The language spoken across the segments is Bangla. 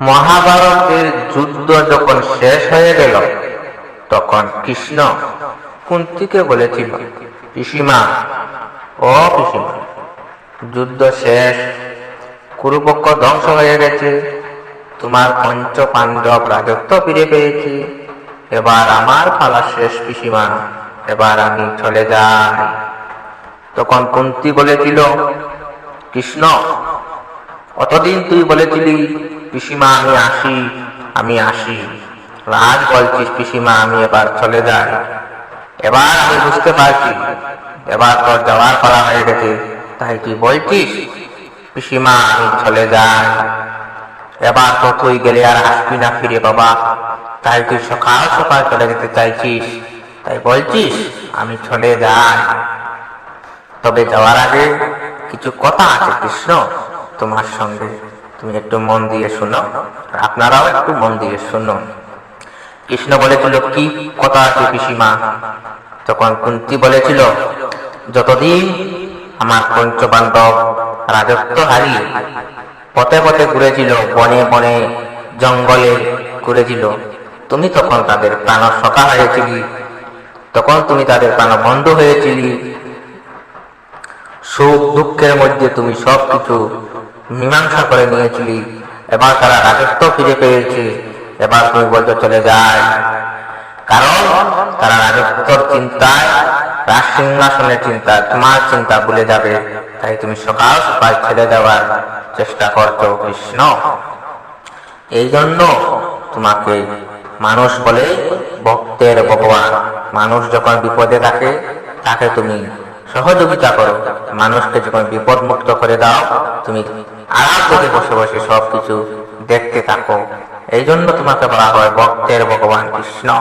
মহাভারতের যুদ্ধ যখন শেষ হয়ে গেল, তখন কৃষ্ণ কুন্তিকে বলেছিল, পিসিমা, ও পিসিমা, যুদ্ধ শেষ, কুরুপক্ষ ধ্বংস হয়ে গেছে। তোমার পঞ্চ পাণ্ডব রাজত্ব ফিরে পেয়েছি। এবার আমার পালা শেষ, পিসিমা। এবার আমি চলে যাই। তখন কুন্তি বলেছিল, কৃষ্ণ, অতদিন তুই বলেছিলি পিসিমা, আমি আসি আমি আসি। রাজ বলছিস, পিসিমা, আমি এবার চলে যাই। এবার আমি বুঝতে পারছি, এবার তোর যাওয়ার করা হয়ে গেছে। তাই তুই বলছিস, পিসিমা, আমি চলে যাই। এবার তো তুই গেলে আর আসবি না ফিরে বাবা। তাই তুই সকাল সকাল চলে যেতে চাইছিস। তাই বলছিস, আমি চলে যাই। তবে যাওয়ার আগে কিছু কথা আছে, কৃষ্ণ, তোমার সঙ্গে। তুমি একটু মন দিয়ে শুনো আপনারাও একটু মন দিয়ে শুনুন কৃষ্ণ বলেছিল, কি কথা আছে পিসিমা? তখন কুন্তি বলেছিল, যতদিন আমার পঞ্চবান্ধব রাজত্ব হারিয়ে পথে পথে ঘুরেছিল, বনে বনে জঙ্গলে ঘুরেছিল, তুমি তখন তাদের প্রাণ সখা হয়েছিলি। তখন তুমি তাদের প্রাণ বন্ধ হয়েছিলি। সুখ দুঃখের মধ্যে তুমি সব কিছু মীমাংসা করে নিয়েছিলি। এবার তারা রাজত্ব ফিরে পেয়েছে। এবার তুমি বলতে চলে যায়। কারণ তারা রাজত্বর চিন্তায়, রাজ সিংহাসনের চিন্তা তোমার চিন্তা ভুলে যাবে। তাই তুমি সকাল সকাল ছেড়ে দেওয়ার চেষ্টা করছ, কৃষ্ণ। এই জন্য তোমাকে মানুষ বলে ভক্তের ভগবান। মানুষ যখন বিপদে থাকে, তাকে তুমি সহযোগিতা করো। মানুষকে যখন বিপদ মুক্ত করে দাও, তুমি আরাম করে বসে বসে সবকিছু দেখতে থাকো। এই জন্য তোমাকে বলা হয় ভক্তের ভগবান কৃষ্ণ।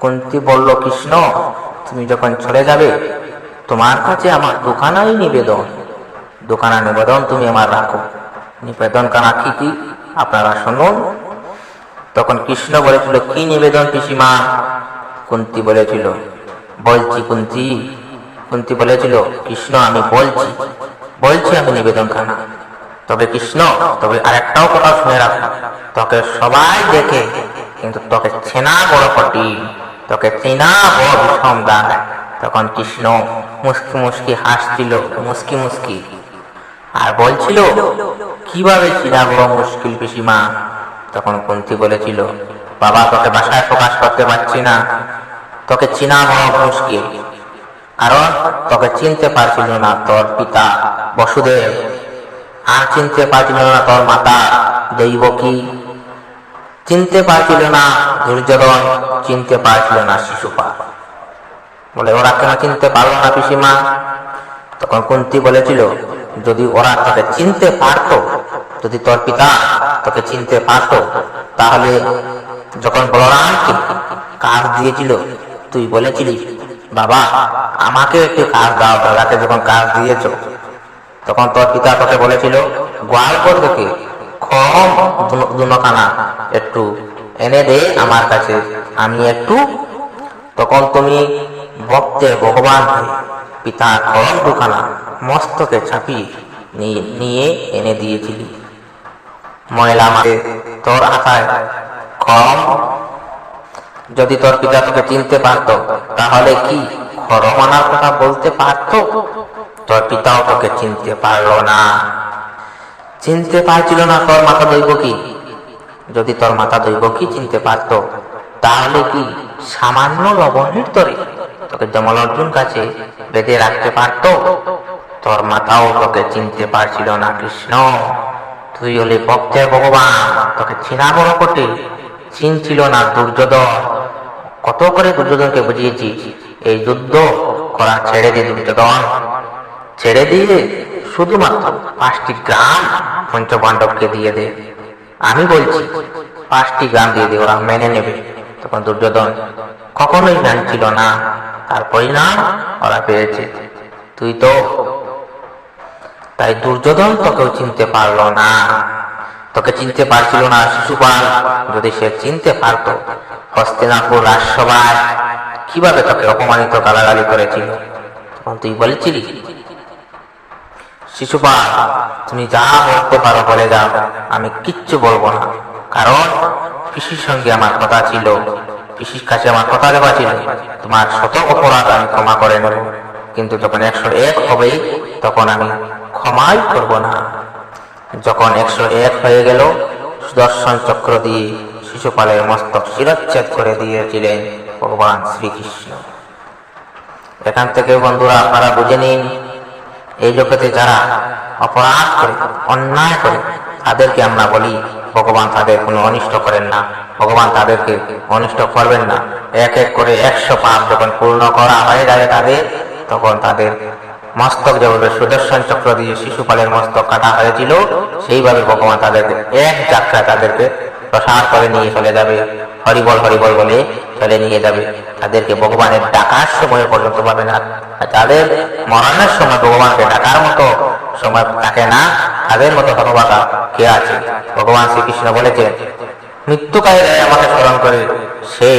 কুন্তি বলল, কৃষ্ণ, তুমি যখন চলে যাবে, তোমার কাছে আমার দোকানাই নিবেদন। দোকানা নিবেদন তুমি আমার রাখো। নিবেদন কানা কি কি? আপনারা শুনুন। তখন কৃষ্ণ বলেছিল, কি নিবেদন পিসিমা? কুন্তি বলেছিল, বলছি কুন্তি। কুন্তি বলেছিল, কৃষ্ণ, আমি বলছি। বলছি আমি নিবেদন খানা তবে কৃষ্ণ, তবে আরেকটাও কথা শুনে রাখো। তোকে সবাই দেখে, কিন্তু তোকে চেনা বড় কঠিন তোকে চেনা বড় বিষম দায় তখন কৃষ্ণ মুসকি মুসকি হাসছিল, মুসকি মুসকি। আর বলছিল, কীভাবে চিনা বড় মুশকিল পিসিমা? তখন কুন্তি বলেছিল, বাবা, তোকে বাসায় প্রকাশ করতে পারছি না। তোকে চিনা বড় মুশকিল। কারণ তোকে চিনতে পারছিল না তোর পিতা বসুদেব। আর চিনতে পারছিল না তোর মাতা দৈবকী চিনতে পারছিল না দুর্যোধন, চিনতে পারছিল না শিশুপা বলে, ওরা কেন চিনতে পারল না পিসিমা? তখন কুন্তি বলেছিল, যদি ওরা তোকে চিনতে পারতো, যদি তোর পিতা তোকে চিনতে পারতো, তাহলে যখন বলরামকে কাজ দিয়েছিল, তুই বলেছিলি, বাবা আমাকে একটু কাজ দাও, দাদাকে যখন কাজ দিয়েছ তখন তোর পিতা তোকে বলেছিল গোয়ালপুর থেকে? কম দুনখানা একটু এনে দে আমার কাছে, আমি একটু তখন তুমি ভক্তে ভগবান পিতা করম দুখানা মস্তকে চাপিয়ে নিয়ে এনে দিয়েছিলি। ময়লা মারে তোর হাতায় কম যদি তোর পিতা তোকে চিনতে পারত, তাহলে কি খরম আনার কথা বলতে পারত? তোর পিতাও তোকে চিনতে পারল না। চিনতে পারছিল না তোর মাথা দৈব কি? যদি তোর মাথা দৈব কি চিনতে পারত, তাহলে কি সামান্য লবণের তরে তোকে জমল অর্জুন কাছে বেঁধে রাখতে পারত? তোর মাথাও তোকে চিনতে পারছিল না, কৃষ্ণ। তুই হলে ভক্তের ভগবান, তোকে চিনা বড় কোটে চিনছিল না দুর্যোধন। কত করে দুর্যোধনকে বুঝিয়েছি? এই যুদ্ধ করা ছেড়ে দিয়ে দুর্যোধন। ছেড়ে দিয়ে শুধুমাত্র পাঁচটি গ্রাম পঞ্চপাণ্ডবকে দিয়ে দে। আমি বলছি, পাঁচটি গ্রাম দিয়ে দে, ওরা মেনে নেবে। তখন দুর্যোধন, কখনোই মানছিল না, তার পরিণাম ওরা পেয়েছে। তুই তো, তাই দুর্যোধন তোকেও চিনতে পারল না। তোকে চিনতে পারছিল না, শিশুপাল। যদি সে চিনতে পারতো, হস্তিনাপুর রাজসভায় কীভাবে তোকে অপমানিত গালাগালি করেছিল? তখন তুই বলেছিলি শিশুপাল তুমি যা বলতে পারো বলে যাও আমি কিচ্ছু বলব না। কারণ পিসির সঙ্গে আমার কথা ছিল। পিসির কাছে আমার কথা দেওয়া ছিল। তোমার শত অপরাধ আমি ক্ষমা করে নেব। কিন্তু যখন একশো এক হবেই তখন আমি ক্ষমাই করব না। যখন একশো এক হয়ে গেল, সুদর্শন চক্র দিয়ে শিশুপালের মস্তক শিরচ্ছেদ করে দিয়েছিলেন ভগবান শ্রীকৃষ্ণ। এখান থেকে বন্ধুরা, আপনারা বুঝে নিন এই জগতে যারা অপরাধ করে, অন্যায় করে, তাদেরকে আমরা বলি, ভগবান তাদের কোনো অনিষ্ট করেন না। ভগবান তাদেরকে অনিষ্ট করবেন না। এক এক করে একশো পাপ যখন পূর্ণ করা হয়ে যাবে তাদের, তখন তাদের মস্তক যেভাবে সুদর্শন চক্র দিয়ে শিশুপালের মস্তক কাটা হয়েছিল, সেইভাবে ভগবান তাদেরকে এক যাত্রা তাদেরকে প্রসার করে নিয়ে চলে যাবে। হরিবল হরিবল বলে চলে নিয়ে যাবে। তাদেরকে ভগবানের ডাকার সময় পর্যন্ত পাবে না। যাদের মরণের সময় ভগবানকে ডাকার মতো সময় থাকে না, তাদের মতো হতবাকা কে আছে? ভগবান শ্রীকৃষ্ণ বলেছেন, মৃত্যুকালে আমাকে স্মরণ করে, সে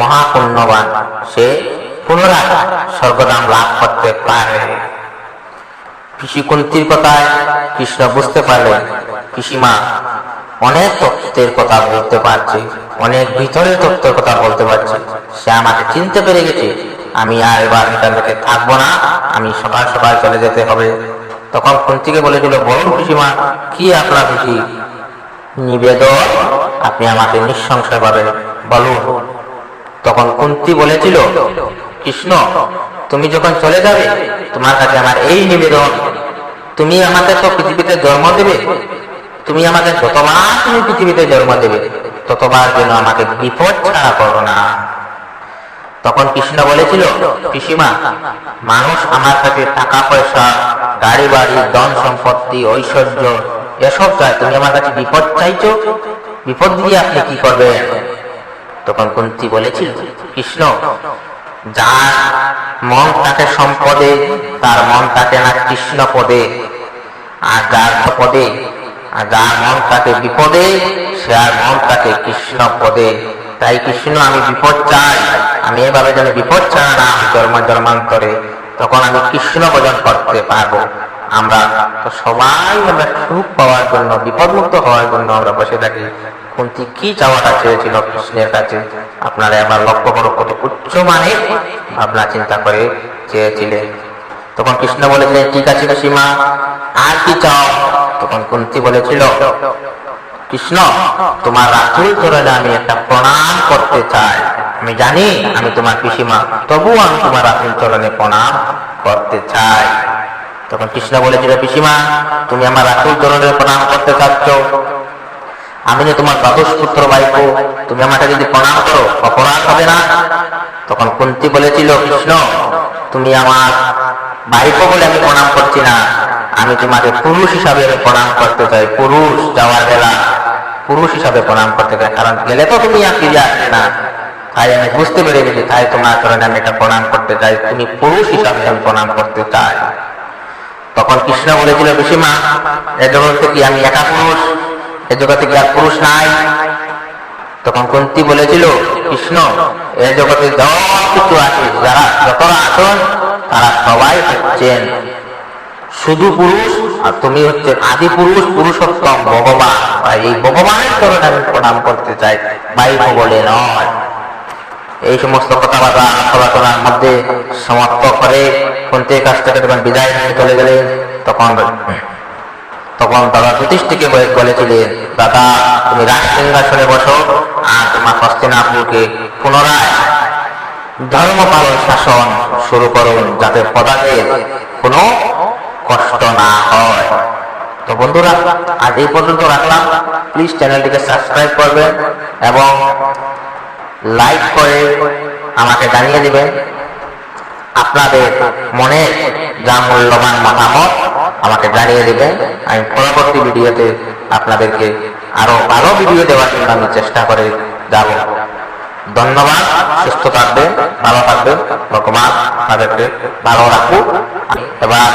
মহাপুণ্যবান, সে পুনরায় লাভ করতে পারে। কথায় কৃষ্ণ বুঝতে পারলেন পিসিমা অনেক তত্ত্বের কথা বলতে পারছি, অনেক ভিতরের তত্ত্বের কথা বলতে পারছি। সে আমাকে চিনতে পেরে গেছে, আমি আর এবার থেকে থাকব না, আমি সকাল সকাল চলে যেতে হবে। তখন কুন্তিকে বলেছিল বলুন পিসিমা, কি আপনার খুশি নিবেদন? আপনি আমাকে নিঃসংশয়ভাবে বলুন তখন কুন্তি বলেছিল, কৃষ্ণ, তুমি যখন চলে যাবে, তোমার কাছে আমার এই নিবেদন। তুমি আমাকে তো পৃথিবীতে জন্ম দেবে তুমি আমাকে যতবার তুমি পৃথিবীতে জন্ম দেবে, ততবার যেন আমাকে বিপদ ছাড়া করো না। তখন কৃষ্ণ বলেছিল, পিসিমা, মানুষ আমার কাছে টাকা পয়সা গাড়ি বাড়ি ধন সম্পত্তি ঐশ্বর্য, এসব চায়। তুমি আমার কাছে বিপদ চাইছো? বিপদ দিয়ে আপনি কি করবেন? তখন কুন্তি বলেছিল, কৃষ্ণ, যার মন তাকে সম্পদে, তার মন তাকে না কৃষ্ণ পদে, আর যার পদে আর যার মন তাকে বিপদে, সে আর মন তাকে কৃষ্ণ পদে তাই কৃষ্ণ, আমি বিপদ চাই। আমি এভাবে যেন বিপদ ছাড়া না জন্ম জন্মান্তরে, তখন আমি কৃষ্ণ ভজন করতে পারব। আমরা তো সবাই আমরা সুখ পাওয়ার জন্য, বিপদমুক্ত হওয়ার জন্য আমরা বসে থাকি। কুন্তি কি চাওয়াটা চেয়েছিল কৃষ্ণের কাছে? আপনারা এবার লক্ষ্য করো, কত উচ্চ মানে ভাবনা চিন্তা করে চেয়েছিলেন। তখন কৃষ্ণ বলেছিলেন, ঠিক আছে সীমা, আর কি চাও? তখন কুন্তি বলেছিল, কৃষ্ণ, তোমার রাতুল চরণে আমি একটা প্রণাম করতে চাই। আমি জানি আমি তোমার পিসিমা, তবুও আমি তোমার রাতুল চরণে প্রণাম করতে চাই। তখন কৃষ্ণ বলেছিল, পিসিমা, তুমি আমার রাতুল চরণে প্রণাম করতে চাচ্ছ। আমি যে তোমার দ্বাদশ পুত্র বাইক তুমি আমাকে যদি প্রণাম করো, অপরাধ হবে না? তখন কুন্তি বলেছিল, কৃষ্ণ, তুমি আমার বাইক বলে আমি প্রণাম করছি না। আমি তোমাকে পুরুষ হিসাবে প্রণাম করতে চাই। পুরুষ যাওয়ার বেলা পুরুষ হিসাবে প্রণাম করতে চাই। কারণ গেলে তো তুমি আর ফিরে আসবে না। তাই আমি বুঝতে পেরে গেছি, তাই তোমার কারণে আমি এটা প্রণাম করতে চাই। তুমি পুরুষ হিসাবে আমি প্রণাম করতে চাই। তখন কৃষ্ণ বলেছিল পিসিমা এ জগৎ কি আমি একা পুরুষ, এ জগতে কি আর পুরুষ নাই। তখন কুন্তি বলেছিল, কৃষ্ণ, এ জগতে যত কিছু আছে, যারা যতরা আছেন, তারা সবাই হচ্ছেন শুধু পুরুষ, আর তুমি হচ্ছে আদি পুরুষ, পুরুষোত্তম, ভগবান। এই ভগবানের চরণে আমি প্রণাম করতে চাই বাইব বলে নয়। এই সমস্ত কথাবার্তা আলোচনার মধ্যে সমাপ্ত করে কুন্তির কাছ থেকে যখন বিদায় নিয়ে চলে গেলেন, তখন তখন দাদা যুধিষ্ঠিকে বলেছিলেন, দাদা, তুমি রাজ সিংহাসনে বসো, আর তোমার হস্তিনাপুরকে পুনরায় ধর্ম পালন শাসন শুরু করুন, যাতে পদাদের কোনো কষ্ট না হয়। তো বন্ধুরা, আজ এই পর্যন্ত রাখলাম। প্লিজ চ্যানেলটিকে সাবস্ক্রাইব করবেন এবং লাইক করে আমাকে জানিয়ে দিবেন আপনাদের মনে যা মূল্যবান মতামত আমাকে জানিয়ে দিবেন আমি পরবর্তী ভিডিওতে আপনাদেরকে আরও ভালো ভিডিও দেওয়ার জন্য আমি চেষ্টা করে যাব। ধন্যবাদ, সুস্থ থাকবেন, ভালো থাকবেন, ভগবান তাদেরকে ভালো রাখুক। এবার